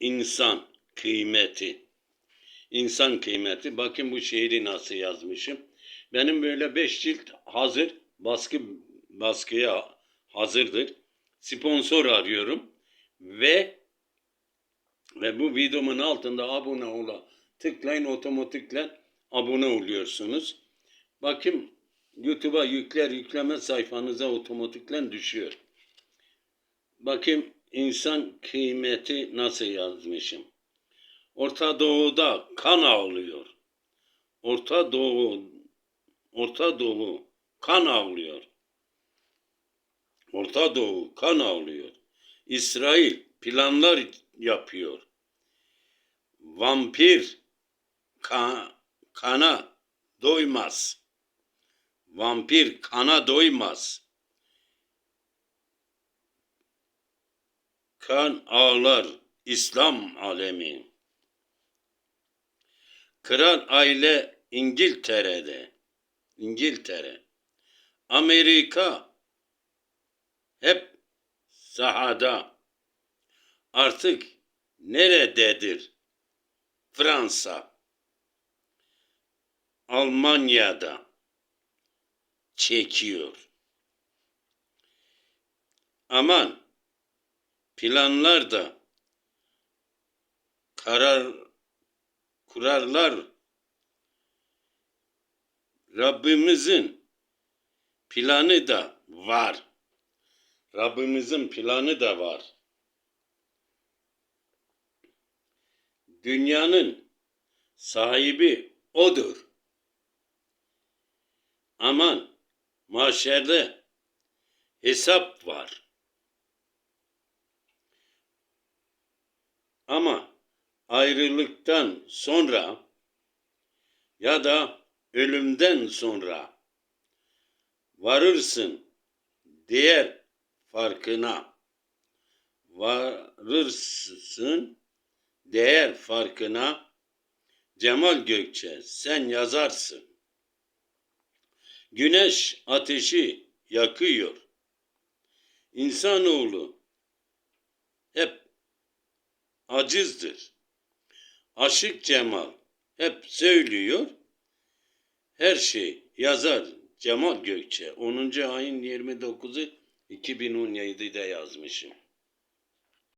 İnsan kıymeti. İnsan kıymeti. Bakın bu şiiri nasıl yazmışım. Benim böyle beş cilt hazır. Baskı baskıya hazırdır. Sponsor arıyorum. Ve ve bu videomun altında abone ola. Tıklayın otomatikle abone oluyorsunuz. Bakın YouTube'a yükler yükleme sayfanıza otomatiklen düşüyor. Bakayım insan kıymeti nasıl yazmışım. Orta Doğu'da kan ağlıyor. Orta Doğu Orta Doğu kan ağlıyor. Orta Doğu kan ağlıyor. İsrail planlar yapıyor. Vampir ka- kana doymaz. Vampir kana doymaz. Kan ağlar İslam alemi. Kral aile İngiltere'de. İngiltere. Amerika hep sahada. Artık nerededir? Fransa. Almanya'da çekiyor. Aman planlar da karar kurarlar Rabbimizin planı da var. Rabbimizin planı da var. Dünyanın sahibi odur. Aman mahşerde hesap var. Ama ayrılıktan sonra ya da ölümden sonra varırsın diğer farkına varırsın değer farkına Cemal Gökçe sen yazarsın. Güneş ateşi yakıyor. İnsanoğlu hep acizdir. Aşık Cemal hep söylüyor. Her şey yazar Cemal Gökçe. 10. ayın 29'u 2017'de yazmışım.